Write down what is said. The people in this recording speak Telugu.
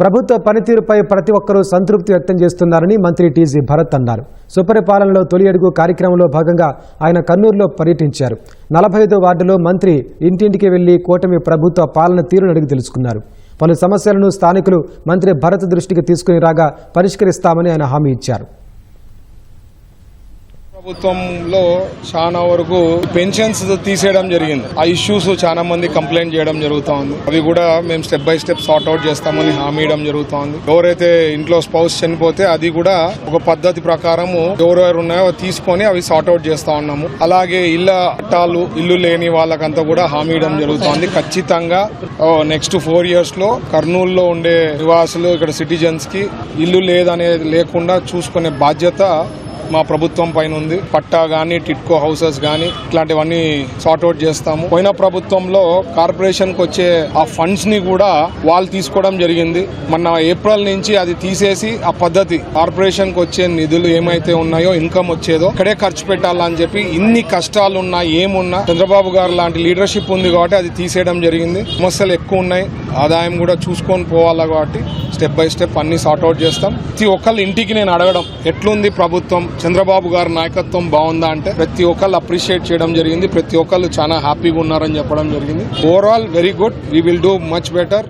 ప్రభుత్వ పనితీరుపై ప్రతి ఒక్కరూ సంతృప్తి వ్యక్తం చేస్తున్నారని మంత్రి టీజీ భరత్ అన్నారు. సుపరిపాలనలో తొలి అడుగు కార్యక్రమంలో భాగంగా ఆయన కన్నూరులో పర్యటించారు. నలభై ఐదో వార్డులో మంత్రి ఇంటింటికి వెళ్ళి కూటమి ప్రభుత్వ పాలన తీరును అడిగి తెలుసుకున్నారు. పలు సమస్యలను స్థానికులు మంత్రి భరత్ దృష్టికి తీసుకుని రాగా పరిష్కరిస్తామని ఆయన హామీ ఇచ్చారు. ప్రభుత్వంలో చాలా వరకు పెన్షన్స్ తీసేయడం జరిగింది. ఆ ఇష్యూస్ చాలా మంది కంప్లైంట్ చేయడం జరుగుతూ ఉంది అవి కూడా మేము step by step sort out చేస్తామని హామీ ఇవ్వడం జరుగుతా ఉంది ఎవరైతే ఇంట్లో స్పౌస్ చనిపోతే అది కూడా ఒక పద్ధతి ప్రకారము ఎవరెవరు ఉన్నాయో తీసుకొని అవి సార్ట్ అవుట్ చేస్తా ఉన్నాము. అలాగే ఇళ్ళ పట్టాలు ఇల్లు లేని వాళ్ళకంతా కూడా హామీ ఇవ్వడం జరుగుతోంది. ఖచ్చితంగా నెక్స్ట్ ఫోర్ ఇయర్స్లో కర్నూలులో ఉండే నివాసులు ఇక్కడ సిటిజన్స్కి ఇల్లు లేదనేది లేకుండా చూసుకునే బాధ్యత మా ప్రభుత్వం పైన ఉంది. పట్టా గానీ టిట్కో హౌసెస్ గానీ ఇట్లాంటివన్నీ సార్ట్అవుట్ చేస్తాము. పోయిన ప్రభుత్వంలో కార్పొరేషన్కి వచ్చే ఆ ఫండ్స్ని కూడా వాళ్ళు తీసుకోవడం జరిగింది. మొన్న ఏప్రిల్ నుంచి అది తీసేసి ఆ పద్ధతి కార్పొరేషన్కి వచ్చే నిధులు ఏమైతే ఉన్నాయో ఇన్కమ్ వచ్చేదో ఇక్కడే ఖర్చు పెట్టాలని చెప్పి ఇన్ని కష్టాలు ఉన్నా ఏమున్నా చంద్రబాబు గారు లాంటి లీడర్షిప్ ఉంది కాబట్టి అది తీసేయడం జరిగింది. సమస్యలు ఎక్కువ ఉన్నాయి. ఆదాయం కూడా చూసుకొని పోవాలా కాబట్టి స్టెప్ బై స్టెప్ అన్ని సార్ట్అవుట్ చేస్తాం. ప్రతి ఒక్కళ్ళ ఇంటికి నేను అడగడం ఎట్లుంది ప్రభుత్వం? చంద్రబాబు గారి నాయకత్వం బాగుందా అంటే ప్రతి ఒక్కళ్ళు అప్రిషియేట్ చేయడం జరిగింది. ప్రతి ఒక్కళ్ళు చాలా హ్యాపీగా ఉన్నారని చెప్పడం జరిగింది. Overall very good we will do much better